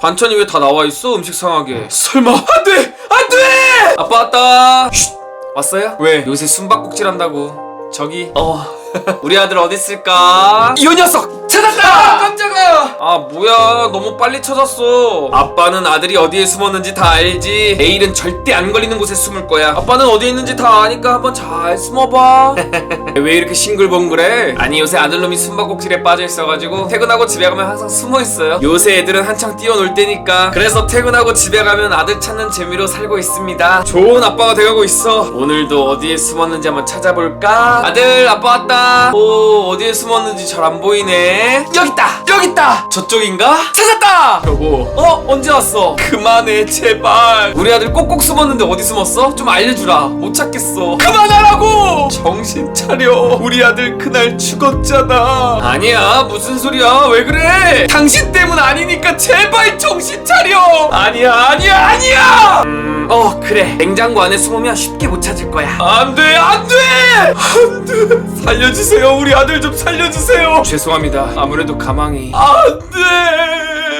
반찬이 왜 다 나와 있어? 음식 상하게. 설마 안 돼 안 돼! 아빠 왔다. 쉿. 왔어요? 왜? 요새 숨바꼭질 한다고. 저기. 어. 우리 아들 어디 있을까? 이 녀석 찾았다! 아 뭐야 너무 빨리 찾았어. 아빠는 아들이 어디에 숨었는지 다 알지. 내일은 절대 안 걸리는 곳에 숨을 거야. 아빠는 어디 있는지 다 아니까 한번 잘 숨어봐. 왜 이렇게 싱글벙글해? 아니 요새 아들놈이 숨바꼭질에 빠져 있어가지고 퇴근하고 집에 가면 항상 숨어 있어요. 요새 애들은 한창 뛰어놀 때니까 그래서 퇴근하고 집에 가면 아들 찾는 재미로 살고 있습니다. 좋은 아빠가 돼가고 있어. 오늘도 어디에 숨었는지 한번 찾아볼까? 아들 아빠 왔다. 오 어디에 숨었는지 잘 안 보이네. 여기 있다. 여기 있다. 저쪽인가? 찾았다. 여보. 어 언제 왔어? 그만해 제발. 우리 아들 꼭꼭 숨었는데 어디 숨었어? 좀 알려주라. 못 찾겠어. 그만하라고. 정신 차려. 우리 아들 그날 죽었잖아. 아니야 무슨 소리야? 왜 그래? 당신 때문 아니니까 제발 정신 차려. 아니야 아니야 아니야. 그래. 냉장고 안에 숨으면 쉽게 못 찾을 거야. 안돼 안돼 안돼. 살려주세요 우리 아들 좀 살려주세요. 죄송합니다. 아무래도 가망이 안돼.